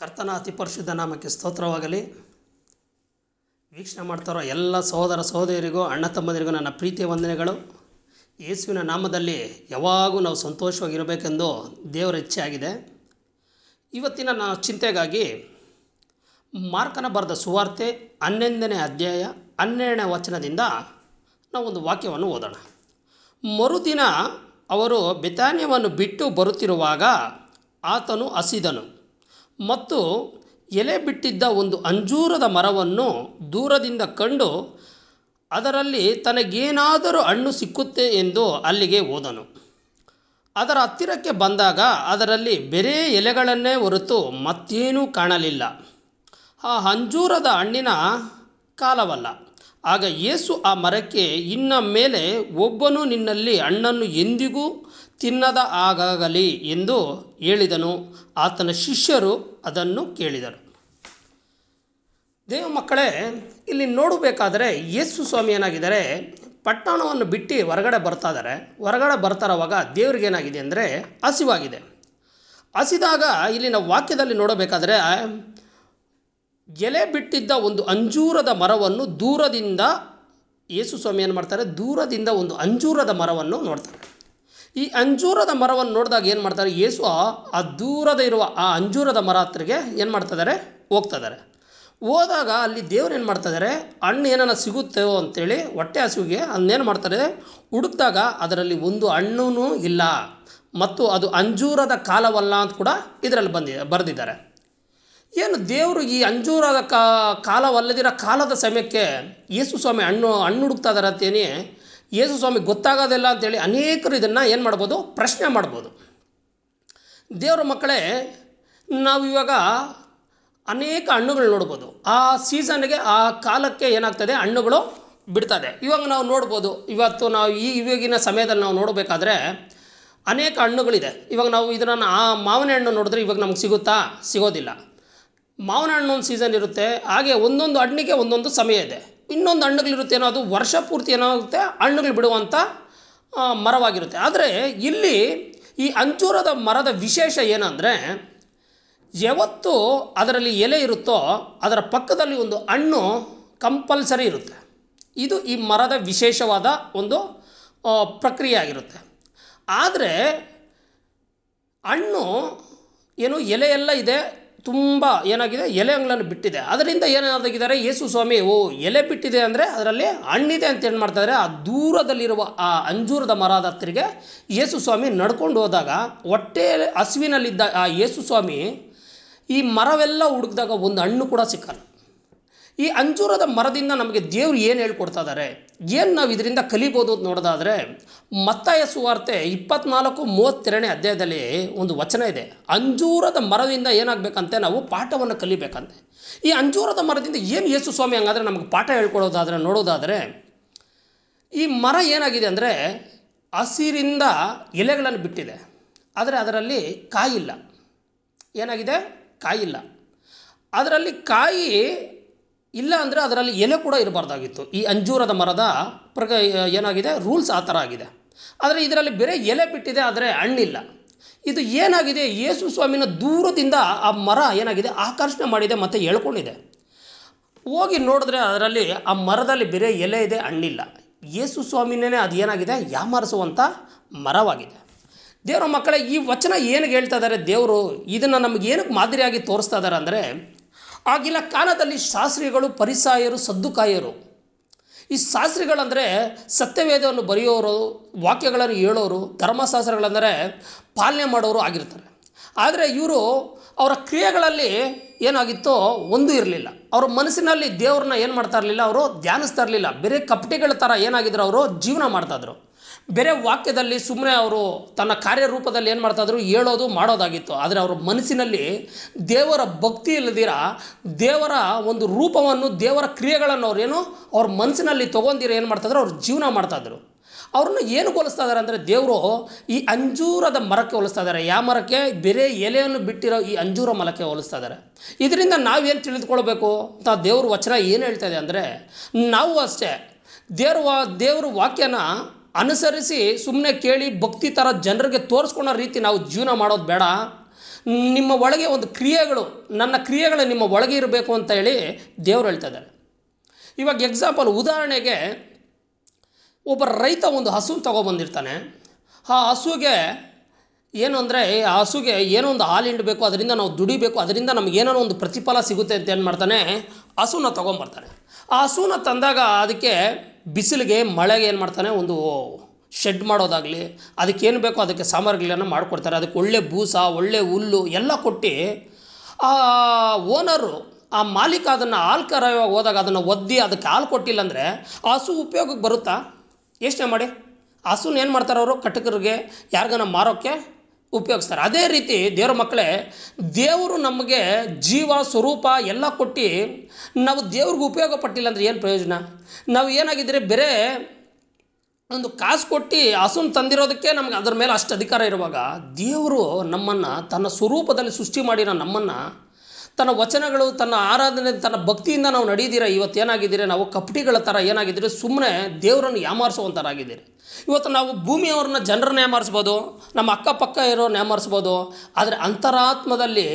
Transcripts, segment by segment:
ಕರ್ತನ ಅತಿ ಪರಿಶುದ್ಧ ನಾಮಕ್ಕೆ ಸ್ತೋತ್ರವಾಗಲಿ. ವೀಕ್ಷಣೆ ಮಾಡ್ತಾರೋ ಎಲ್ಲ ಸಹೋದರ ಸಹೋದರಿಗೂ, ಅಣ್ಣ ತಮ್ಮಂದಿರಿಗೂ ನನ್ನ ಪ್ರೀತಿಯ ವಂದನೆಗಳು. ಯೇಸುವಿನ ನಾಮದಲ್ಲಿ ಯಾವಾಗೂ ನಾವು ಸಂತೋಷವಾಗಿರಬೇಕೆಂದು ದೇವರ ಇಚ್ಛೆಯಾಗಿದೆ. ಇವತ್ತಿನ ನ ಚಿಂತೆಗಾಗಿ ಮಾರ್ಕನ ಬರೆದ ಸುವಾರ್ತೆ ಹನ್ನೊಂದನೇ ಅಧ್ಯಾಯ ಹನ್ನೆರಡನೇ ವಚನದಿಂದ ನಾವು ಒಂದು ವಾಕ್ಯವನ್ನು ಓದೋಣ. ಮರುದಿನ ಅವರು ಬೆತಾನ್ಯವನ್ನು ಬಿಟ್ಟು ಬರುತ್ತಿರುವಾಗ ಆತನು ಹಸಿದನು. ಮತ್ತು ಎಲೆ ಬಿಟ್ಟಿದ್ದ ಒಂದು ಅಂಜೂರದ ಮರವನ್ನು ದೂರದಿಂದ ಕಂಡು ಅದರಲ್ಲಿ ತನಗೇನಾದರೂ ಹಣ್ಣು ಸಿಕ್ಕುತ್ತೆ ಎಂದು ಅಲ್ಲಿಗೆ ಹೋದನು. ಅದರ ಹತ್ತಿರಕ್ಕೆ ಬಂದಾಗ ಅದರಲ್ಲಿ ಬೇರೆ ಎಲೆಗಳನ್ನೇ ಹೊರತು ಮತ್ತೇನೂ ಕಾಣಲಿಲ್ಲ. ಆ ಅಂಜೂರದ ಹಣ್ಣಿನ ಕಾಲವಲ್ಲ. ಆಗ ಯೇಸು ಆ ಮರಕ್ಕೆ, ಇನ್ನ ಮೇಲೆ ಒಬ್ಬನು ನಿನ್ನಲ್ಲಿ ಹಣ್ಣನ್ನು ಎಂದಿಗೂ ತಿನ್ನದ ಆಗಾಗಲಿ ಎಂದು ಹೇಳಿದನು. ಆತನ ಶಿಷ್ಯರು ಅದನ್ನು ಕೇಳಿದರು. ದೇವ ಮಕ್ಕಳೇ, ಇಲ್ಲಿ ನೋಡಬೇಕಾದರೆ ಯೇಸು ಸ್ವಾಮಿ ಏನಾಗಿದ್ದಾರೆ, ಪಟ್ಟಣವನ್ನು ಬಿಟ್ಟು ಹೊರಗಡೆ ಬರ್ತಾ ಹೊರಗಡೆ ಬರ್ತಾರವಾಗ ದೇವ್ರಿಗೆ ಏನಾಗಿದೆ ಅಂದರೆ ಹಸಿವಾಗಿದೆ. ಹಸಿದಾಗ ಇಲ್ಲಿನ ವಾಕ್ಯದಲ್ಲಿ ನೋಡಬೇಕಾದ್ರೆ, ಎಲೆ ಬಿಟ್ಟಿದ್ದ ಒಂದು ಅಂಜೂರದ ಮರವನ್ನು ದೂರದಿಂದ, ಯೇಸು ಸ್ವಾಮಿ ಏನು ಮಾಡ್ತಾರೆ, ದೂರದಿಂದ ಒಂದು ಅಂಜೂರದ ಮರವನ್ನು ನೋಡ್ತಾರೆ. ಈ ಅಂಜೂರದ ಮರವನ್ನು ನೋಡಿದಾಗ ಏನು ಮಾಡ್ತಾರೆ? ಯೇಸು ಆ ದೂರದ ಇರುವ ಆ ಅಂಜೂರದ ಮರ ಹತ್ತಿರಗೆ ಏನು ಮಾಡ್ತಿದ್ದಾರೆ ಹೋಗ್ತಿದ್ದಾರೆ ಹೋದಾಗ ಅಲ್ಲಿ ದೇವ್ರು ಏನು ಮಾಡ್ತಿದ್ದಾರೆ ಹಣ್ಣು ಏನಾನ ಸಿಗುತ್ತೋ ಅಂತೇಳಿ ಹೊಟ್ಟೆ ಹಸುವಿಗೆ ಅದನ್ನೇನು ಮಾಡ್ತಾರೆ ಹುಡುಕಿದಾಗ ಅದರಲ್ಲಿ ಒಂದು ಹಣ್ಣೂ ಇಲ್ಲ. ಮತ್ತು ಅದು ಅಂಜೂರದ ಕಾಲವಲ್ಲ ಅಂತ ಕೂಡ ಇದರಲ್ಲಿ ಬಂದಿದೆ ಬರೆದಿದ್ದಾರೆ. ಏನು ದೇವರು ಈ ಅಂಜೂರದ ಕಾಲವಲ್ಲದಿರೋ ಕಾಲದ ಸಮಯಕ್ಕೆ ಯೇಸು ಸ್ವಾಮಿ ಹಣ್ಣು ಹಣ್ಣು ಹುಡುಕ್ತಾ ಇದ್ದಾರೆ ಅಂತೇಳಿ ಯೇಸು ಸ್ವಾಮಿ ಗೊತ್ತಾಗೋದಿಲ್ಲ ಅಂತೇಳಿ ಅನೇಕರು ಇದನ್ನು ಏನು ಮಾಡ್ಬೋದು? ಪ್ರಶ್ನೆ ಮಾಡ್ಬೋದು. ದೇವರ ಮಕ್ಕಳೇ, ನಾವು ಇವಾಗ ಅನೇಕ ಹಣ್ಣುಗಳು ನೋಡ್ಬೋದು. ಆ ಸೀಸನ್ಗೆ ಆ ಕಾಲಕ್ಕೆ ಏನಾಗ್ತದೆ? ಹಣ್ಣುಗಳು ಬಿಡ್ತದೆ. ಇವಾಗ ನಾವು ನೋಡ್ಬೋದು, ಇವತ್ತು ನಾವು ಈ ಇವಾಗಿನ ಸಮಯದಲ್ಲಿ ನಾವು ನೋಡಬೇಕಾದ್ರೆ ಅನೇಕ ಹಣ್ಣುಗಳಿದೆ. ಇವಾಗ ನಾವು ಇದನ್ನು ಆ ಮಾವಿನ ಹಣ್ಣು ನೋಡಿದ್ರೆ ಇವಾಗ ನಮ್ಗೆ ಸಿಗುತ್ತಾ? ಸಿಗೋದಿಲ್ಲ. ಮಾವಿನ ಹಣ್ಣು ಒಂದು ಸೀಸನ್ ಇರುತ್ತೆ, ಹಾಗೆ ಒಂದೊಂದು ಹಣ್ಣಿಗೆ ಒಂದೊಂದು ಸಮಯ ಇದೆ. ಇನ್ನೊಂದು ಹಣ್ಣುಗಳಿರುತ್ತೆ ಏನೋ, ಅದು ವರ್ಷ ಪೂರ್ತಿ ಏನಾಗುತ್ತೆ ಹಣ್ಣುಗಳು ಬಿಡುವಂಥ ಮರವಾಗಿರುತ್ತೆ. ಆದರೆ ಇಲ್ಲಿ ಈ ಅಂಜೂರದ ಮರದ ವಿಶೇಷ ಏನಂದರೆ, ಯಾವತ್ತು ಅದರಲ್ಲಿ ಎಲೆ ಇರುತ್ತೋ, ಅದರ ಪಕ್ಕದಲ್ಲಿ ಒಂದು ಹಣ್ಣು ಕಂಪಲ್ಸರಿ ಇರುತ್ತೆ. ಇದು ಈ ಮರದ ವಿಶೇಷವಾದ ಒಂದು ಪ್ರಕ್ರಿಯೆ ಆಗಿರುತ್ತೆ ಆದರೆ ಹಣ್ಣು ಏನು ಎಲೆ ಎಲ್ಲ ಇದೆ ತುಂಬ ಏನಾಗಿದೆ? ಎಲೆ ಎಲೆಗಳನ್ನು ಬಿಟ್ಟಿದೆ. ಅದರಿಂದ ಏನಾದಾಗಿದ್ದಾರೆ ಯೇಸು ಸ್ವಾಮಿ, ಓ, ಎಲೆ ಬಿಟ್ಟಿದೆ ಅಂದರೆ ಅದರಲ್ಲಿ ಹಣ್ಣಿದೆ ಅಂತ ಏನು ಮಾಡ್ತಾರೆ ಆ ದೂರದಲ್ಲಿರುವ ಆ ಅಂಜೂರದ ಮರದ ಹತ್ತಿರಿಗೆ ಯೇಸು ಸ್ವಾಮಿ ನಡ್ಕೊಂಡು ಹೋದಾಗ ಹೊಟ್ಟೆ ಹಸುವಿನಲ್ಲಿದ್ದ ಆ ಯೇಸು ಸ್ವಾಮಿ ಈ ಮರವೆಲ್ಲ ಹುಡುಕಿದಾಗ ಒಂದು ಹಣ್ಣು ಕೂಡ ಸಿಕ್ಕಲ್ಲ. ಈ ಅಂಜೂರದ ಮರದಿಂದ ನಮಗೆ ದೇವರು ಏನು ಹೇಳ್ಕೊಡ್ತಾ ಇದ್ದಾರೆ ಏನು ನಾವು ಇದರಿಂದ ಕಲಿಬೋದು ಅಂತ ನೋಡೋದಾದರೆ, ಮತ್ತಾಯ ಸುವಾರ್ತೆ ಇಪ್ಪತ್ನಾಲ್ಕು ಮೂವತ್ತೆರಡನೇ ಅಧ್ಯಾಯದಲ್ಲಿ ಒಂದು ವಚನ ಇದೆ. ಅಂಜೂರದ ಮರದಿಂದ ಏನಾಗಬೇಕಂತೆ? ನಾವು ಪಾಠವನ್ನು ಕಲಿಬೇಕಂತೆ. ಈ ಅಂಜೂರದ ಮರದಿಂದ ಏನು ಯೇಸು ಸ್ವಾಮಿ ಹಂಗಾದರೆ ನಮಗೆ ಪಾಠ ಹೇಳ್ಕೊಡೋದಾದರೆ, ನೋಡೋದಾದರೆ, ಈ ಮರ ಏನಾಗಿದೆ ಅಂದರೆ, ಹಸಿರಿಂದ ಎಲೆಗಳನ್ನು ಬಿಟ್ಟಿದೆ. ಆದರೆ ಅದರಲ್ಲಿ ಕಾಯಿಲ್ಲ. ಏನಾಗಿದೆ? ಕಾಯಿಲ್ಲ. ಅದರಲ್ಲಿ ಕಾಯಿ ಇಲ್ಲ ಅಂದರೆ ಅದರಲ್ಲಿ ಎಲೆ ಕೂಡ ಇರಬಾರ್ದಾಗಿತ್ತು. ಈ ಅಂಜೂರದ ಮರದ ಪ್ರಗ, ಏನಾಗಿದೆ? ರೂಲ್ಸ್ ಆ ಥರ ಆಗಿದೆ. ಆದರೆ ಇದರಲ್ಲಿ ಬೇರೆ ಎಲೆ ಬಿಟ್ಟಿದೆ ಆದರೆ ಹಣ್ಣಿಲ್ಲ. ಇದು ಏನಾಗಿದೆ? ಯೇಸು ಸ್ವಾಮಿನ ದೂರದಿಂದ ಆ ಮರ ಏನಾಗಿದೆ? ಆಕರ್ಷಣೆ ಮಾಡಿದೆ ಮತ್ತು ಎಳ್ಕೊಂಡಿದೆ ಹೋಗಿ ನೋಡಿದ್ರೆ ಅದರಲ್ಲಿ ಆ ಮರದಲ್ಲಿ ಬೇರೆ ಎಲೆ ಇದೆ, ಹಣ್ಣಿಲ್ಲ. ಯೇಸು ಸ್ವಾಮಿನೇ ಅದು ಏನಾಗಿದೆ? ಯಾಮಾರಿಸುವಂಥ ಮರವಾಗಿದೆ. ದೇವರ ಮಕ್ಕಳೇ, ಈ ವಚನ ಏನಿಗೆ ಹೇಳ್ತಾ ಇದ್ದಾರೆ? ದೇವರು ಇದನ್ನು ನಮಗೆ ಏನಕ್ಕೆ ಮಾದರಿಯಾಗಿ ತೋರಿಸ್ತಾ ಇದ್ದಾರೆ ಅಂದರೆ ಆಗಿನ ಕಾಲದಲ್ಲಿ ಶಾಸ್ತ್ರಿಗಳು, ಪರಿಸಾಯರು, ಸದ್ದುಕಾಯರು. ಈ ಶಾಸ್ತ್ರಿಗಳಂದರೆ ಸತ್ಯವೇದವನ್ನು ಬರೆಯೋರು, ವಾಕ್ಯಗಳನ್ನು ಹೇಳೋರು, ಧರ್ಮಶಾಸ್ತ್ರಗಳಂದರೆ ಪಾಲನೆ ಮಾಡೋರು ಆಗಿರ್ತಾರೆ. ಆದರೆ ಇವರು ಅವರ ಕ್ರಿಯೆಗಳಲ್ಲಿ ಏನಾಗಿತ್ತೋ ಒಂದು ಇರಲಿಲ್ಲ. ಅವರ ಮನಸ್ಸಿನಲ್ಲಿ ದೇವ್ರನ್ನ ಏನು ಮಾಡ್ತಾ ಇರಲಿಲ್ಲ, ಅವರು ಧ್ಯಾನಿಸ್ತಾ ಇರಲಿಲ್ಲ. ಬೇರೆ ಕಪಟಿಗಳ ಥರ ಏನಾಗಿದ್ರು, ಅವರು ಜೀವನ ಮಾಡ್ತಾಯಿದ್ರು ಬೇರೆ ವಾಕ್ಯದಲ್ಲಿ ಸುಮ್ಮನೆ ಅವರು ತನ್ನ ಕಾರ್ಯರೂಪದಲ್ಲಿ ಏನು ಮಾಡ್ತಾಯಿದ್ರು ಹೇಳೋದು, ಮಾಡೋದಾಗಿತ್ತು. ಆದರೆ ಅವರ ಮನಸ್ಸಿನಲ್ಲಿ ದೇವರ ಭಕ್ತಿ ಇಲ್ಲದಿರ ದೇವರ ಒಂದು ರೂಪವನ್ನು, ದೇವರ ಕ್ರಿಯೆಗಳನ್ನು ಅವರೇನು ಅವ್ರ ಮನಸ್ಸಿನಲ್ಲಿ ತೊಗೊಂಡಿರೋ ಏನು ಮಾಡ್ತಾಯಿದ್ರು ಅವ್ರು ಜೀವನ ಮಾಡ್ತಾಯಿದ್ರು ಅವ್ರನ್ನ ಏನು ಹೋಲಿಸ್ತಾ ಇದ್ದಾರೆ ಅಂದರೆ ದೇವರು ಈ ಅಂಜೂರದ ಮರಕ್ಕೆ ಹೋಲಿಸ್ತಾ ಇದ್ದಾರೆ ಯಾವ ಮರಕ್ಕೆ? ಬೇರೆ ಎಲೆಯನ್ನು ಬಿಟ್ಟಿರೋ ಈ ಅಂಜೂರ ಮರಕ್ಕೆ ಹೋಲಿಸ್ತಾ ಇದ್ದಾರೆ ಇದರಿಂದ ನಾವೇನು ತಿಳಿದುಕೊಳ್ಬೇಕು? ಅಂತ ದೇವ್ರ ವಚನ ಏನು ಹೇಳ್ತಾ ಇದೆ ಅಂದರೆ, ನಾವು ಅಷ್ಟೇ. ದೇವ್ರ ವಾ, ದೇವ್ರ ವಾಕ್ಯನ ಅನುಸರಿಸಿ ಸುಮ್ಮನೆ ಕೇಳಿ ಭಕ್ತಿ ಥರ ಜನರಿಗೆ ತೋರಿಸ್ಕೊಳ್ಳೋ ರೀತಿ ನಾವು ಜೀವನ ಮಾಡೋದು ಬೇಡ. ನಿಮ್ಮ ಒಳಗೆ ಒಂದು ಕ್ರಿಯೆಗಳು, ನನ್ನ ಕ್ರಿಯೆಗಳು ನಿಮ್ಮ ಒಳಗೆ ಇರಬೇಕು ಅಂತ ಹೇಳಿ ದೇವರು ಹೇಳ್ತಾ ಇದ್ದಾರೆ. ಇವಾಗ ಎಕ್ಸಾಂಪಲ್ ಉದಾಹರಣೆಗೆ ಒಬ್ಬ ರೈತ ಒಂದು ಹಸು ತೊಗೊಬಂದಿರ್ತಾನೆ. ಆ ಹಸುಗೆ ಏನು ಅಂದರೆ ಆ ಹಸುಗೆ ಏನೋ ಒಂದು ಹಾಲು ಹಿಂಡಬೇಕು, ಅದರಿಂದ ನಾವು ದುಡಿಬೇಕು, ಅದರಿಂದ ನಮ್ಗೆ ಏನೋ ಒಂದು ಪ್ರತಿಫಲ ಸಿಗುತ್ತೆ ಅಂತ ಏನು ಮಾಡ್ತಾನೆ? ಹಸುನ ತೊಗೊಂಬರ್ತಾನೆ. ಆ ಹಸುನ ತಂದಾಗ ಅದಕ್ಕೆ ಬಿಸಿಲಿಗೆ ಮಳೆಗೆ ಏನು ಮಾಡ್ತಾನೆ, ಒಂದು ಶೆಡ್ ಮಾಡೋದಾಗಲಿ, ಅದಕ್ಕೇನು ಬೇಕೋ ಅದಕ್ಕೆ ಸಾಮಗ್ರಿಗಳನ್ನು ಮಾಡಿಕೊಡ್ತಾರೆ. ಅದಕ್ಕೆ ಒಳ್ಳೆ ಬೂಸ, ಒಳ್ಳೆ ಹುಲ್ಲು ಎಲ್ಲ ಕೊಟ್ಟು ಆ ಓನರು ಆ ಮಾಲೀಕ ಅದನ್ನು ಹಾಲು ಕರೆಯುವಾಗ ಹೋದಾಗ ಅದನ್ನು ಒದ್ದಿ ಅದಕ್ಕೆ ಹಾಲು ಕೊಟ್ಟಿಲ್ಲ ಅಂದರೆ ಹಸು ಉಪಯೋಗಕ್ಕೆ ಬರುತ್ತಾ? ಯೋಚನೆ ಮಾಡಿ. ಹಸುನ ಏನು ಮಾಡ್ತಾರೆ ಅವರು? ಕಟಕರಿಗೆ ಯಾರಿಗಾನ ಮಾರೋಕ್ಕೆ ಉಪಯೋಗಿಸ್ತಾರೆ. ಅದೇ ರೀತಿ ದೇವ್ರ ಮಕ್ಕಳೇ, ದೇವರು ನಮಗೆ ಜೀವ, ಸ್ವರೂಪ ಎಲ್ಲ ಕೊಟ್ಟು ನಾವು ದೇವ್ರಿಗೆ ಉಪಯೋಗ ಪಟ್ಟಿಲ್ಲ ಅಂದರೆ ಏನು ಪ್ರಯೋಜನ? ನಾವು ಏನಾಗಿದ್ದರೆ ಬೇರೆ ಒಂದು ಕಾಸು ಕೊಟ್ಟು ಹಸುನ ತಂದಿರೋದಕ್ಕೆ ನಮ್ಗೆ ಅದ್ರ ಮೇಲೆ ಅಷ್ಟು ಅಧಿಕಾರ ಇರುವಾಗ ದೇವರು ನಮ್ಮನ್ನು ತನ್ನ ಸ್ವರೂಪದಲ್ಲಿ ಸೃಷ್ಟಿ ಮಾಡಿರೋ ನಮ್ಮನ್ನು ತನ್ನ ವಚನಗಳು, ತನ್ನ ಆರಾಧನೆ, ತನ್ನ ಭಕ್ತಿಯಿಂದ ನಾವು ನಡೀದಿರ ಇವತ್ತು ಏನಾಗಿದ್ದೀರಿ ನಾವು ಕಪಟಿಗಳ ಥರ ಏನಾಗಿದ್ದೀರಿ? ಸುಮ್ಮನೆ ದೇವರನ್ನು ಯಾಮಾರಿಸುವಂಥರಾಗಿದ್ದೀರಿ ಇವತ್ತು ನಾವು ಭೂಮಿಯವ್ರನ್ನ ಜನರನ್ನ ಯಾಮಾರಿಸ್ಬೋದು, ನಮ್ಮ ಅಕ್ಕಪಕ್ಕ ಇರೋ ಯಾಮಾರಿಸ್ಬೋದು, ಆದರೆ ಅಂತರಾತ್ಮದಲ್ಲಿ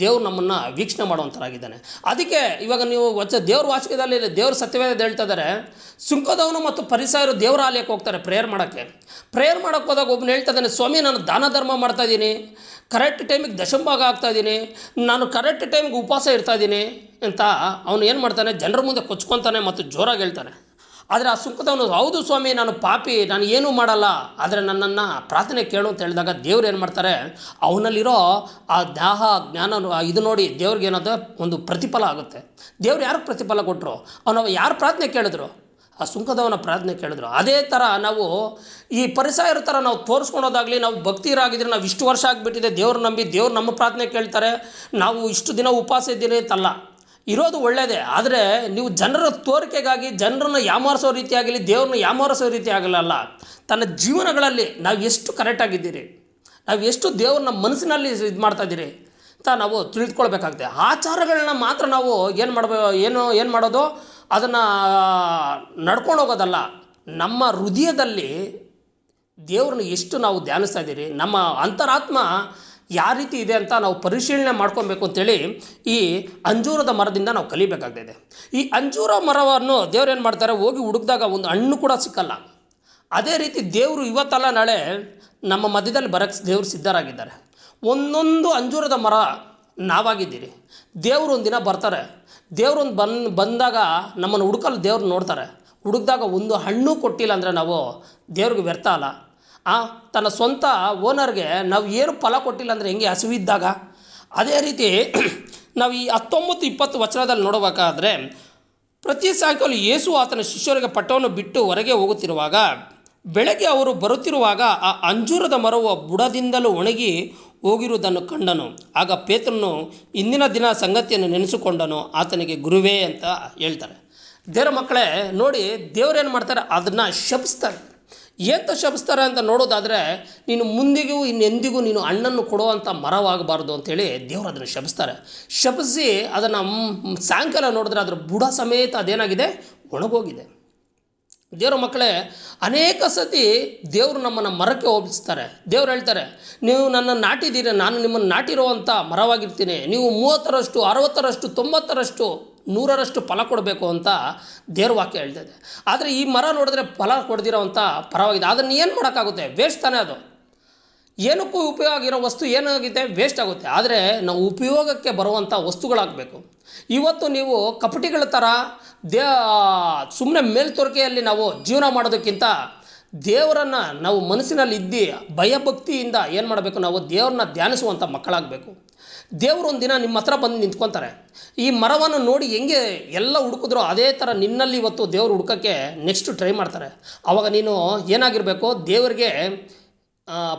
ದೇವ್ರು ನಮ್ಮನ್ನು ವೀಕ್ಷಣೆ ಮಾಡುವಂಥರಾಗಿದ್ದಾನೆ ಅದಕ್ಕೆ ಇವಾಗ ನೀವು ವಚ, ದೇವ್ರ ವಾಚಕದಲ್ಲಿ ದೇವ್ರ ಸತ್ಯವೇದ ಹೇಳ್ತಾ ಇದ್ದಾರೆ, ಸುಂಕದವನು ಮತ್ತು ಪರಿಸರ ದೇವರ ಆಲಯಕ್ಕೆ ಹೋಗ್ತಾರೆ ಪ್ರೇಯರ್ ಮಾಡೋಕ್ಕೆ. ಪ್ರೇಯರ್ ಮಾಡೋಕ್ಕೆ ಹೋದಾಗ ಒಬ್ಬನು ಹೇಳ್ತಾ ಸ್ವಾಮಿ, ನಾನು ದಾನ ಧರ್ಮ ಮಾಡ್ತಾ ಇದ್ದೀನಿ. ಕರೆಕ್ಟ್ ಟೈಮಿಗೆ ದಶಂಭಾಗ ಆಗ್ತಾ ಇದ್ದೀನಿ. ನಾನು ಕರೆಕ್ಟ್ ಟೈಮಿಗೆ ಉಪವಾಸ ಇರ್ತಾ ಇದ್ದೀನಿ ಅಂತ ಅವನು ಏನು ಮಾಡ್ತಾನೆ? ಜನರ ಮುಂದೆ ಕೊಚ್ಕೊತಾನೆ ಮತ್ತು ಜೋರಾಗಿ ಹೇಳ್ತಾನೆ. ಆದರೆ ಆ ಸುಂಕದವನು, ಹೌದು ಸ್ವಾಮಿ, ನಾನು ಪಾಪಿ, ನಾನು ಏನೂ ಮಾಡಲ್ಲ. ಆದರೆ ನನ್ನನ್ನು ಪ್ರಾರ್ಥನೆ ಕೇಳು ಅಂತ ಹೇಳಿದಾಗ ದೇವ್ರು ಏನು ಮಾಡ್ತಾರೆ? ಅವನಲ್ಲಿರೋ ಆ ದಾಹ, ಜ್ಞಾನ ಇದು ನೋಡಿ ದೇವ್ರಿಗೆ ಏನಾದ ಒಂದು ಪ್ರತಿಫಲ ಆಗುತ್ತೆ. ದೇವ್ರು ಯಾರು ಪ್ರತಿಫಲ ಕೊಟ್ಟರು ಅವನು ಯಾರು ಪ್ರಾರ್ಥನೆ ಕೇಳಿದ್ರು? ಆ ಸುಂಕದವನ ಪ್ರಾರ್ಥನೆ ಕೇಳಿದ್ರು. ಅದೇ ಥರ ನಾವು ಈ ಪರಿಸರ ಥರ ನಾವು ತೋರಿಸ್ಕೊಳೋದಾಗಲಿ ನಾವು ಭಕ್ತಿರಾಗಿದ್ರೆ ನಾವು ಇಷ್ಟು ವರ್ಷ ಆಗಿಬಿಟ್ಟಿದೆ, ದೇವ್ರು ನಂಬಿ, ದೇವ್ರು ನಮ್ಮ ಪ್ರಾರ್ಥನೆ ಕೇಳ್ತಾರೆ, ನಾವು ಇಷ್ಟು ದಿನ ಉಪವಾಸ ಇದ್ದೀನಿ ಅಂತಲ್ಲ ಇರೋದು ಒಳ್ಳೆಯದೇ ಆದರೆ ನೀವು ಜನರ ತೋರಿಕೆಗಾಗಿ, ಜನರನ್ನು ಯಾಮಾರಿಸೋ ರೀತಿಯಾಗಲಿ, ದೇವ್ರನ್ನ ಯಾಮಾರಿಸೋ ರೀತಿ ಆಗಲ್ಲ ತನ್ನ ಜೀವನಗಳಲ್ಲಿ ನಾವು ಎಷ್ಟು ಕರೆಕ್ಟಾಗಿದ್ದೀರಿ ನಾವು ಎಷ್ಟು ದೇವ್ರನ್ನ ಮನಸ್ಸಿನಲ್ಲಿ ಇದು ಮಾಡ್ತಾ ಇದ್ದೀರಿ? ಅಂತ ನಾವು ತಿಳಿದುಕೊಳ್ಬೇಕಾಗುತ್ತೆ ಆಚಾರಗಳನ್ನ ಮಾತ್ರ ನಾವು ಏನು ಮಾಡಬೇಕು ಏನು ಏನು ಮಾಡೋದು? ಅದನ್ನು ನಡ್ಕೊಂಡು ಹೋಗೋದಲ್ಲ, ನಮ್ಮ ಹೃದಯದಲ್ಲಿ ದೇವ್ರನ್ನ ಎಷ್ಟು ನಾವು ಧ್ಯಾನಿಸ್ತಾ ಇದ್ದೀರಿ, ನಮ್ಮ ಅಂತರಾತ್ಮ ಯಾವ ರೀತಿ ಇದೆ ಅಂತ ನಾವು ಪರಿಶೀಲನೆ ಮಾಡ್ಕೊಬೇಕು ಅಂತೇಳಿ ಈ ಅಂಜೂರದ ಮರದಿಂದ ನಾವು ಕಲಿಬೇಕಾಗ್ತದೆ. ಈ ಅಂಜೂರ ಮರವನ್ನು ದೇವ್ರು ಏನು ಮಾಡ್ತಾರೆ, ಹೋಗಿ ಹುಡುಕಿದಾಗ ಒಂದು ಹಣ್ಣು ಕೂಡ ಸಿಕ್ಕಲ್ಲ. ಅದೇ ರೀತಿ ದೇವರು ಇವತ್ತಲ್ಲ ನಾಳೆ ನಮ್ಮ ಮಧ್ಯದಲ್ಲಿ ಬರಕ್ಕೆ ದೇವರು ಸಿದ್ಧರಾಗಿದ್ದಾರೆ. ಒಂದೊಂದು ಅಂಜೂರದ ಮರ ನಾವಾಗಿದ್ದೀರಿ. ದೇವರು ಒಂದು ದಿನ ಬರ್ತಾರೆ. ದೇವ್ರೊಂದು ಬಂದು, ಬಂದಾಗ ನಮ್ಮನ್ನು ಹುಡುಕಲು ದೇವ್ರು ನೋಡ್ತಾರೆ. ಹುಡುಕಿದಾಗ ಒಂದು ಹಣ್ಣು ಕೊಟ್ಟಿಲ್ಲ ಅಂದರೆ ನಾವು ದೇವ್ರಿಗೆ ವ್ಯರ್ಥ ಅಲ್ಲ. ಆ, ತನ್ನ ಸ್ವಂತ ಓನರ್ಗೆ ನಾವು ಏನು ಫಲ ಕೊಟ್ಟಿಲ್ಲ ಅಂದರೆ ಹೆಂಗೆ ಹಸಿವಿದ್ದಾಗ ಅದೇ ರೀತಿ ನಾವು ಈ ಹತ್ತೊಂಬತ್ತು ಇಪ್ಪತ್ತು ವಚನದಲ್ಲಿ ನೋಡಬೇಕಾದ್ರೆ, ಪ್ರತಿ ಸಾಯಂಕಾಲ ಯೇಸು ಆತನ ಶಿಷ್ಯರಿಗೆ ಪಟ್ಟವನ್ನು ಬಿಟ್ಟು ಹೊರಗೆ ಹೋಗುತ್ತಿರುವಾಗ, ಬೆಳಗ್ಗೆ ಅವರು ಬರುತ್ತಿರುವಾಗ ಆ ಅಂಜೂರದ ಮರವು ಬುಡದಿಂದಲೂ ಒಣಗಿ ಹೋಗಿರುವುದನ್ನು ಕಂಡನು. ಆಗ ಪೇತ್ರನು, ಇಂದಿನ ದಿನ ಸಂಗತಿಯನ್ನು ನೆನೆಸಿಕೊಂಡನು, ಆತನಿಗೆ ಗುರುವೇ ಅಂತ ಹೇಳ್ತಾರೆ. ದೇವರ ಮಕ್ಕಳೇ, ನೋಡಿ ದೇವರೇನು ಮಾಡ್ತಾರೆ? ಅದನ್ನು ಶಪಿಸ್ತಾರೆ. ಏತ ಶಪಿಸ್ತಾರೆ ಅಂತ ನೋಡೋದಾದರೆ, ನೀನು ಮುಂದಿಗೂ ಇನ್ನೆಂದಿಗೂ ನೀನು ಹಣ್ಣನ್ನು ಕೊಡುವಂಥ ಮರವಾಗಬಾರ್ದು ಅಂತೇಳಿ ದೇವರು ಅದನ್ನು ಶಪಿಸ್ತಾರೆ. ಶಪಿಸಿ ಅದನ್ನು ಸಾಯಂಕಾಲ ನೋಡಿದ್ರೆ ಅದರ ಬುಡ ಸಮೇತ ಅದೇನಾಗಿದೆ? ಒಣಗೋಗಿದೆ. ದೇವ್ರ ಮಕ್ಕಳೇ, ಅನೇಕ ಸತಿ ದೇವರು ನಮ್ಮನ್ನು ಮರಕ್ಕೆ ಹೋಗಿಸ್ತಾರೆ ದೇವ್ರು ಹೇಳ್ತಾರೆ, ನೀವು ನನ್ನ ನಾಟಿದ್ದೀರಿ, ನಾನು ನಿಮ್ಮನ್ನು ನಾಟಿರುವಂಥ ಮರವಾಗಿರ್ತೀನಿ. ನೀವು ಮೂವತ್ತರಷ್ಟು, ಅರವತ್ತರಷ್ಟು, ತೊಂಬತ್ತರಷ್ಟು, ನೂರರಷ್ಟು ಫಲ ಕೊಡಬೇಕು ಅಂತ ದೇವ್ರ ವಾಕ್ಯ ಹೇಳ್ತದೆ ಆದರೆ ಈ ಮರ ನೋಡಿದ್ರೆ ಫಲ ಕೊಡ್ದಿರೋವಂಥ ಪರವಾಗಿದೆ ಅದನ್ನು ಏನು ಮಾಡೋಕ್ಕಾಗುತ್ತೆ? ವೇಸ್ಟ್ ತಾನೇ ಅದು. ಏನಕ್ಕೂ ಉಪಯೋಗ ಆಗಿರೋ ವಸ್ತು ಏನಾಗುತ್ತೆ? ವೇಸ್ಟ್ ಆಗುತ್ತೆ. ಆದರೆ ನಾವು ಉಪಯೋಗಕ್ಕೆ ಬರುವಂಥ ವಸ್ತುಗಳಾಗಬೇಕು. ಇವತ್ತು ನೀವು ಕಪಟಿಗಳ ಥರ ದೇ ಸುಮ್ಮನೆ ಮೇಲ್ತೊರಕೆಯಲ್ಲಿ ನಾವು ಜೀವನ ಮಾಡೋದಕ್ಕಿಂತ ದೇವರನ್ನು ನಾವು ಮನಸ್ಸಿನಲ್ಲಿ ಇದ್ದು ಭಯಭಕ್ತಿಯಿಂದ ಏನು ಮಾಡಬೇಕು? ನಾವು ದೇವ್ರನ್ನ ಧ್ಯಾನಿಸುವಂಥ ಮಕ್ಕಳಾಗಬೇಕು. ದೇವರು ಒಂದು ದಿನ ನಿಮ್ಮ ಹತ್ರ ಬಂದು ನಿಂತ್ಕೊತಾರೆ. ಈ ಮರವನ್ನು ನೋಡಿ ಹೆಂಗೆ ಎಲ್ಲ ಹುಡುಕಿದ್ರು ಅದೇ ಥರ ನಿನ್ನಲ್ಲಿ ಇವತ್ತು ದೇವರು ಹುಡ್ಕೋಕ್ಕೆ ನೆಕ್ಸ್ಟ್ ಟ್ರೈ ಮಾಡ್ತಾರೆ. ಆವಾಗ ನೀನು ಏನಾಗಿರಬೇಕು? ದೇವರಿಗೆ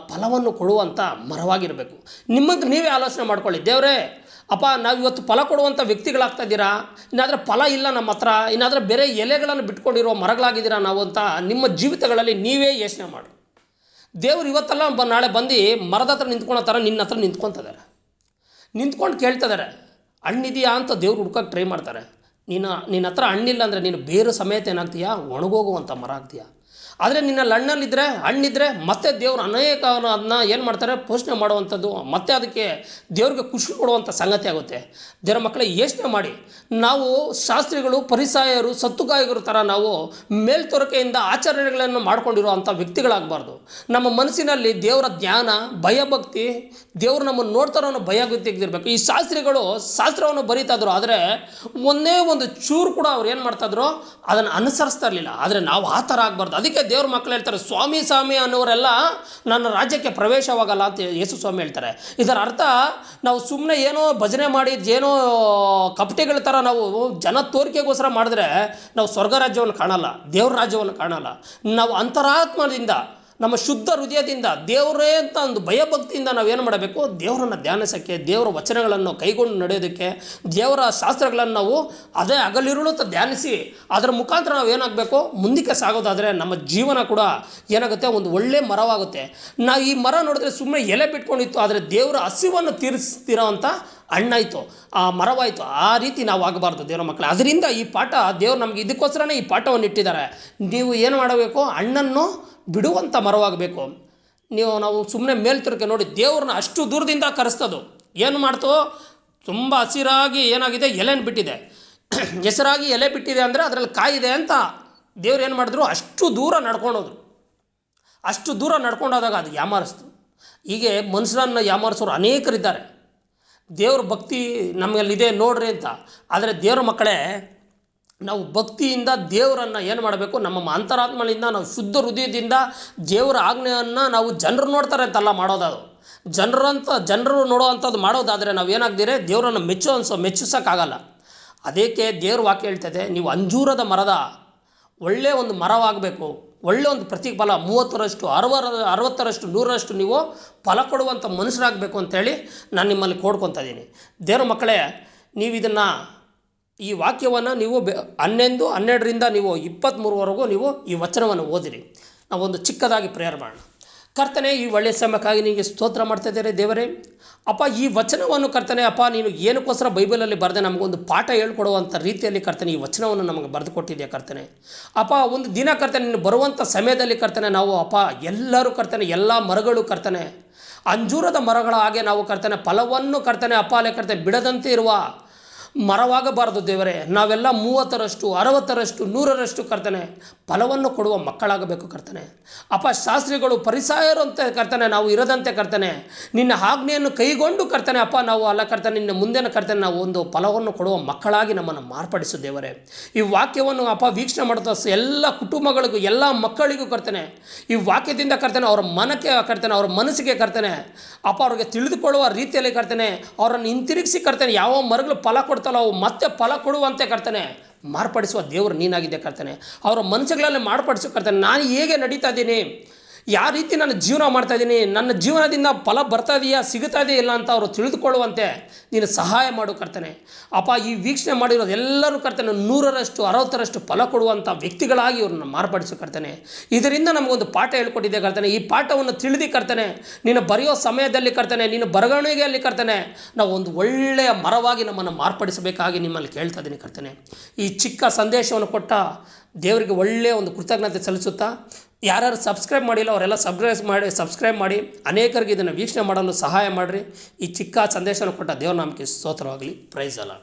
ಫಲವನ್ನು ಕೊಡುವಂಥ ಮರವಾಗಿರಬೇಕು. ನಿಮ್ಮಂತ ನೀವೇ ಆಲೋಚನೆ ಮಾಡ್ಕೊಳ್ಳಿ. ದೇವರೇ, ಅಪ್ಪ, ನಾವು ಇವತ್ತು ಫಲ ಕೊಡುವಂಥ ವ್ಯಕ್ತಿಗಳಾಗ್ತಾ ಇದ್ದೀರಾ? ಇನ್ನಾದರೆ ಫಲ ಇಲ್ಲ ನಮ್ಮ ಹತ್ರ. ಇನ್ನಾದರೆ ಬೇರೆ ಎಲೆಗಳನ್ನು ಬಿಟ್ಕೊಂಡಿರೋ ಮರಗಳಾಗಿದ್ದೀರಾ ನಾವು ಅಂತ ನಿಮ್ಮ ಜೀವಿತಗಳಲ್ಲಿ ನೀವೇ ಯೋಚನೆ ಮಾಡಿ. ದೇವರು ಇವತ್ತೆಲ್ಲ ಬ, ನಾಳೆ ಬಂದು ಮರದ ಹತ್ರ ನಿಂತ್ಕೊಳೋ ಥರ ನಿನ್ನ ಹತ್ರ ನಿಂತ್ಕೊತಿದ್ದಾರೆ ನಿಂತ್ಕೊಂಡು ಕೇಳ್ತಿದ್ದಾರೆ ಹಣ್ಣಿದೆಯಾ ಅಂತ ದೇವ್ರು ಹುಡ್ಕೋಕೆ ಟ್ರೈ ಮಾಡ್ತಾರೆ. ನೀನು, ನಿನ್ನ ಹತ್ರ ಹಣ್ಣಿಲ್ಲ ಅಂದರೆ ನೀನು ಬೇರು ಸಮೇತ ಏನಾಗ್ತೀಯಾ? ಒಣಗೋಗುವಂಥ ಮರ ಆಗ್ತೀಯಾ? ಆದರೆ ನಿನ್ನ ಹಣ್ಣಲ್ಲಿದ್ದರೆ ಹಣ್ಣಿದ್ರೆ ಮತ್ತೆ ದೇವರು ಅನೇಕ ಅದನ್ನ ಏನು ಮಾಡ್ತಾರೆ? ಪೋಷಣೆ ಮಾಡುವಂಥದ್ದು. ಮತ್ತೆ ಅದಕ್ಕೆ ದೇವ್ರಿಗೆ ಖುಷಿ ಕೊಡುವಂಥ ಸಂಗತಿ ಆಗುತ್ತೆ. ದೇವರ ಮಕ್ಕಳೇ, ಯೋಚನೆ ಮಾಡಿ. ನಾವು ಶಾಸ್ತ್ರಿಗಳು, ಪರಿಸಾಯರು ಸತ್ತುಗಾಯಕರು ಥರ ನಾವು ಮೇಲ್ತೊರಕೆಯಿಂದ ಆಚರಣೆಗಳನ್ನು ಮಾಡ್ಕೊಂಡಿರುವಂಥ ವ್ಯಕ್ತಿಗಳಾಗಬಾರ್ದು. ನಮ್ಮ ಮನಸ್ಸಿನಲ್ಲಿ ದೇವರ ಜ್ಞಾನ ಭಯಭಕ್ತಿ ದೇವರು ನಮ್ಮನ್ನು ನೋಡ್ತಾರೋ ಅನ್ನೋ ಭಯಭಕ್ತಿ ಇರಬೇಕು ಈ ಶಾಸ್ತ್ರಿಗಳು ಶಾಸ್ತ್ರವನ್ನು ಬರೀತಾಯಿದ್ರು ಆದರೆ ಒಂದೇ ಒಂದು ಚೂರು ಕೂಡ ಅವ್ರು ಏನು ಮಾಡ್ತಾಯಿದ್ರು ಅದನ್ನು ಅನುಸರಿಸ್ತಾ ಇರಲಿಲ್ಲ. ಆದರೆ ನಾವು ಆ ಥರ ಆಗಬಾರ್ದು. ಅದಕ್ಕೆ ದೇವ್ರ ಮಕ್ಕಳು ಹೇಳ್ತಾರೆ, ಸ್ವಾಮಿ ಸ್ವಾಮಿ ಅನ್ನೋರೆಲ್ಲ ನನ್ನ ರಾಜ್ಯಕ್ಕೆ ಪ್ರವೇಶವಾಗಲ್ಲ ಅಂತ ಯೇಸು ಸ್ವಾಮಿ ಹೇಳ್ತಾರೆ. ಇದರ ಅರ್ಥ ನಾವು ಸುಮ್ಮನೆ ಏನೋ ಭಜನೆ ಮಾಡಿ, ಏನೋ ಕಪಟೆಗಳ ಥರ ನಾವು ಜನ ತೋರಿಕೆಗೋಸ್ಕರ ಮಾಡಿದ್ರೆ ನಾವು ಸ್ವರ್ಗ ರಾಜ್ಯವನ್ನು ಕಾಣಲ್ಲ, ದೇವ್ರ ರಾಜ್ಯವನ್ನು ಕಾಣಲ್ಲ. ನಾವು ಅಂತರಾತ್ಮದಿಂದ ನಮ್ಮ ಶುದ್ಧ ಹೃದಯದಿಂದ ದೇವರೇ ಅಂತ ಒಂದು ಭಯಭಕ್ತಿಯಿಂದ ನಾವೇನು ಮಾಡಬೇಕು? ದೇವರನ್ನು ಧ್ಯಾನಿಸೋಕ್ಕೆ, ದೇವರ ವಚನಗಳನ್ನು ಕೈಗೊಂಡು ನಡೆಯೋದಕ್ಕೆ, ದೇವರ ಶಾಸ್ತ್ರಗಳನ್ನು ನಾವು ಅದೇ ಹಗಲಿರುಳುತ್ತ ಧ್ಯಾನಿಸಿ ಅದರ ಮುಖಾಂತರ ನಾವು ಏನಾಗಬೇಕು? ಮುಂದಕ್ಕೆ ಸಾಗೋದಾದರೆ ನಮ್ಮ ಜೀವನ ಕೂಡ ಏನಾಗುತ್ತೆ? ಒಂದು ಒಳ್ಳೆ ಮರವಾಗುತ್ತೆ. ನಾವು ಈ ಮರ ನೋಡಿದ್ರೆ ಸುಮ್ಮನೆ ಎಲೆ ಬಿಟ್ಕೊಂಡಿತ್ತು, ಆದರೆ ದೇವರ ಹಸಿವನ್ನು ತೀರಿಸ್ತಿರೋವಂಥ ಹಣ್ಣಾಯಿತು ಆ ಮರವಾಯಿತು. ಆ ರೀತಿ ನಾವು ಆಗಬಾರ್ದು ದೇವರ ಮಕ್ಕಳು. ಅದರಿಂದ ಈ ಪಾಠ ದೇವ್ರು ನಮಗೆ ಇದಕ್ಕೋಸ್ಕರನೇ ಈ ಪಾಠವನ್ನು ಇಟ್ಟಿದ್ದಾರೆ ನೀವು ಏನು ಮಾಡಬೇಕು? ಹಣ್ಣನ್ನು ಬಿಡುವಂಥ ಮರವಾಗಬೇಕು. ನೀವು ನಾವು ಸುಮ್ಮನೆ ಮೇಲ್ತಿರ್ಕೆ ನೋಡಿ ದೇವ್ರನ್ನ ಅಷ್ಟು ದೂರದಿಂದ ಕರೆಸ್ತದು. ಏನು ಮಾಡ್ತು? ತುಂಬ ಹಸಿರಾಗಿ ಏನಾಗಿದೆ? ಎಲೆನ ಬಿಟ್ಟಿದೆ. ಹೆಸರಾಗಿ ಎಲೆ ಬಿಟ್ಟಿದೆ ಅಂದರೆ ಅದರಲ್ಲಿ ಕಾಯಿದೆ ಅಂತ ದೇವ್ರು ಏನು ಮಾಡಿದ್ರು? ಅಷ್ಟು ದೂರ ನಡ್ಕೊಂಡೋದ್ರು. ಅಷ್ಟು ದೂರ ನಡ್ಕೊಂಡೋದಾಗ ಅದು ಯಾಮಾರಿಸ್ತು. ಹೀಗೆ ಮನುಷ್ಯರನ್ನು ಯಾಮಾರಿಸೋರು ಅನೇಕರಿದ್ದಾರೆ. ದೇವ್ರ ಭಕ್ತಿ ನಮ್ಮಲ್ಲಿದೆ ನೋಡ್ರಿ ಅಂತ. ಆದರೆ ದೇವ್ರ ಮಕ್ಕಳೇ ನಾವು ಭಕ್ತಿಯಿಂದ ದೇವರನ್ನು ಏನು ಮಾಡಬೇಕು? ನಮ್ಮ ಅಂತರಾತ್ಮಗಳಿಂದ ನಾವು ಶುದ್ಧ ಹೃದಯದಿಂದ ದೇವರ ಆಜ್ಞೆಯನ್ನು ನಾವು ಜನರು ನೋಡ್ತಾರೆ ಅಂತಲ್ಲ ಮಾಡೋದದು. ಜನರಂತ, ಜನರು ನೋಡೋವಂಥದ್ದು ಮಾಡೋದಾದರೆ ನಾವು ಏನಾಗ್ದಿರೆ ದೇವರನ್ನು ಮೆಚ್ಚು ಅನ್ಸೋ, ಮೆಚ್ಚಿಸೋಕ್ಕಾಗಲ್ಲ. ಅದಕ್ಕೆ ದೇವ್ರ ವಾಕ್ಯ ಹೇಳ್ತದೆ, ನೀವು ಅಂಜೂರದ ಮರದ ಒಳ್ಳೆಯ ಒಂದು ಮರವಾಗಬೇಕು. ಒಳ್ಳೆಯ ಒಂದು ಪ್ರತಿಫಲ, ಮೂವತ್ತರಷ್ಟು, ಅರವರ, ಅರವತ್ತರಷ್ಟು, ನೂರರಷ್ಟು ನೀವು ಫಲ ಕೊಡುವಂಥ ಮನುಷ್ಯರಾಗಬೇಕು ಅಂತೇಳಿ ನಾನು ನಿಮ್ಮಲ್ಲಿ ಕೋಡ್ಕೊತಾ ಇದ್ದೀನಿ ದೇವ್ರ ಮಕ್ಕಳೇ ನೀವು ಇದನ್ನು ಈ ವಾಕ್ಯವನ್ನು ನೀವು ಬೆ ಹನ್ನೊಂದು, ಹನ್ನೆರಡರಿಂದ ನೀವು ಇಪ್ಪತ್ತ್ಮೂರವರೆಗೂ ನೀವು ಈ ವಚನವನ್ನು ಓದಿರಿ. ನಾವೊಂದು ಚಿಕ್ಕದಾಗಿ ಪ್ರೇಯರ್ ಮಾಡೋಣ. ಕರ್ತನೆ, ಈ ಒಳ್ಳೆಯ ಸಮಯಕ್ಕಾಗಿ ನಿಮಗೆ ಸ್ತೋತ್ರ ಮಾಡ್ತಾ ದೇವರೇ. ಅಪ್ಪ, ಈ ವಚನವನ್ನು ಕರ್ತನೆ, ಅಪ್ಪ, ನೀನು ಏನಕ್ಕೋಸ್ಕರ ಬೈಬಲಲ್ಲಿ ಬರೆದೆ ನಮಗೊಂದು ಪಾಠ ಹೇಳ್ಕೊಡುವಂಥ ರೀತಿಯಲ್ಲಿ ಕರ್ತನೆ, ಈ ವಚನವನ್ನು ನಮಗೆ ಬರೆದು ಕೊಟ್ಟಿದೆಯಾ ಕರ್ತನೆ? ಅಪ್ಪ, ಒಂದು ದಿನ ಕರ್ತನೆ, ನೀನು ಬರುವಂಥ ಸಮಯದಲ್ಲಿ ಕರ್ತನೆ, ನಾವು ಅಪ್ಪ, ಎಲ್ಲರೂ ಕರ್ತನೆ, ಎಲ್ಲ ಮರಗಳು ಕರ್ತನೆ, ಅಂಜೂರದ ಮರಗಳ ಹಾಗೆ ನಾವು ಕರ್ತನೆ, ಫಲವನ್ನು ಕರ್ತನೆ, ಅಪ್ಪ ಅಲೆ ಕರ್ತನೆ, ಬಿಡದಂತೆ ಇರುವ ಮರವಾಗಬಾರದು ದೇವರೇ. ನಾವೆಲ್ಲ ಮೂವತ್ತರಷ್ಟು, ಅರವತ್ತರಷ್ಟು, ನೂರರಷ್ಟು ಕರ್ತನೆ, ಫಲವನ್ನು ಕೊಡುವ ಮಕ್ಕಳಾಗಬೇಕು ಕರ್ತನೆ. ಅಪ್ಪ ಶಾಸ್ತ್ರಿಗಳು, ಪರಿಸಾಯರು ಅಂತ ಕರ್ತನೆ, ನಾವು ಇರದಂತೆ ಕರ್ತನೆ. ನಿನ್ನ ಆಜ್ಞೆಯನ್ನು ಕೈಗೊಂಡು ಕರ್ತನೆ ಅಪ್ಪ ನಾವು ಅಲ್ಲ ಕರ್ತನೆ, ನಿನ್ನ ಮುಂದೆನ ಕರ್ತನೆ, ನಾವು ಒಂದು ಫಲವನ್ನು ಕೊಡುವ ಮಕ್ಕಳಾಗಿ ನಮ್ಮನ್ನು ಮಾರ್ಪಡಿಸು ದೇವರೇ. ಈ ವಾಕ್ಯವನ್ನು ಅಪ್ಪ ವೀಕ್ಷಣೆ ಮಾಡುತ್ತಾ ಎಲ್ಲ ಕುಟುಂಬಗಳಿಗೂ, ಎಲ್ಲ ಮಕ್ಕಳಿಗೂ ಕರ್ತನೆ, ಈ ವಾಕ್ಯದಿಂದ ಕರ್ತನೆ, ಅವರ ಮನಕ್ಕೆ ಕರ್ತನೆ, ಅವರ ಮನಸ್ಸಿಗೆ ಕರ್ತನೆ ಅಪ್ಪ ಅವ್ರಿಗೆ ತಿಳಿದುಕೊಳ್ಳುವ ರೀತಿಯಲ್ಲಿ ಕರ್ತನೆ, ಅವರನ್ನು ಹಿಂತಿರುಗಿಸಿ ಕರ್ತನೆ, ಯಾವ ಮರಗಳು ಫಲ ಕೊಡ್ತಲ್ಲ ಮತ್ತೆ ಫಲ ಕೊಡುವಂತೆ ಕರ್ತಾನೆ, ಮಾರ್ಪಡಿಸುವ ದೇವರು ನೀನಾಗಿದೆ ಕರ್ತಾನೆ. ಅವರ ಮನಸ್ಸುಗಳಲ್ಲಿ ಮಾರ್ಪಡಿಸೋ ಕರ್ತಾನೆ. ನಾನು ಹೇಗೆ ನಡೀತಾ ಇದ್ದೀನಿ? ಯಾವ ರೀತಿ ನಾನು ಜೀವನ ಮಾಡ್ತಾ ಇದ್ದೀನಿ? ನನ್ನ ಜೀವನದಿಂದ ಫಲ ಬರ್ತಾ ಇದೆಯಾ, ಸಿಗುತ್ತಾ ಇದೆಯಾ ಇಲ್ಲ ಅಂತ ಅವರು ತಿಳಿದುಕೊಳ್ಳುವಂತೆ ನೀನು ಸಹಾಯ ಮಾಡು ಕರ್ತನೆ. ಅಪ್ಪ, ಈ ವೀಕ್ಷಣೆ ಮಾಡಿರೋದು ಎಲ್ಲರೂ ಕರ್ತನೆ, ನೂರರಷ್ಟು, ಅರವತ್ತರಷ್ಟು ಫಲ ಕೊಡುವಂಥ ವ್ಯಕ್ತಿಗಳಾಗಿ ಇವ್ರನ್ನ ಮಾರ್ಪಡಿಸು ಕರ್ತನೆ. ಇದರಿಂದ ನಮಗೊಂದು ಪಾಠ ಹೇಳ್ಕೊಟ್ಟಿದ್ದೆ ಕರ್ತನೆ. ಈ ಪಾಠವನ್ನು ತಿಳಿದು ಕರ್ತನೆ, ನೀನು ಬರೆಯೋ ಸಮಯದಲ್ಲಿ ಕರ್ತನೆ, ನೀನು ಬರವಣಿಗೆಯಲ್ಲಿ ಕರ್ತನೆ, ನಾವು ಒಂದು ಒಳ್ಳೆಯ ಮರವಾಗಿ ನಮ್ಮನ್ನು ಮಾರ್ಪಡಿಸಬೇಕಾಗಿ ನಿಮ್ಮಲ್ಲಿ ಕೇಳ್ತಾ ಇದ್ದೀನಿ ಕರ್ತನೆ. ಈ ಚಿಕ್ಕ ಸಂದೇಶವನ್ನು ಕೊಟ್ಟ ದೇವರಿಗೆ ಒಳ್ಳೆಯ ಒಂದು ಕೃತಜ್ಞತೆ ಸಲ್ಲಿಸುತ್ತಾ ಯಾರ್ಯಾರು ಸಬ್ಸ್ಕ್ರೈಬ್ ಮಾಡಿಲ್ಲ, ಅವರೆಲ್ಲ ಸಬ್ಸ್ಕ್ರೈಬ್ ಮಾಡಿ ಸಬ್ಸ್ಕ್ರೈಬ್ ಮಾಡಿ, ಅನೇಕರಿಗೆ ಇದನ್ನು ವೀಕ್ಷಣೆ ಮಾಡಲು ಸಹಾಯ ಮಾಡಿರಿ. ಈ ಚಿಕ್ಕ ಸಂದೇಶವನ್ನು ಕೊಟ್ಟ ದೇವ್ರ ನಾಮಕ್ಕೆ ಸ್ತೋತ್ರವಾಗಲಿ. ಪ್ರೈಸ್ ಅಲ್ಲ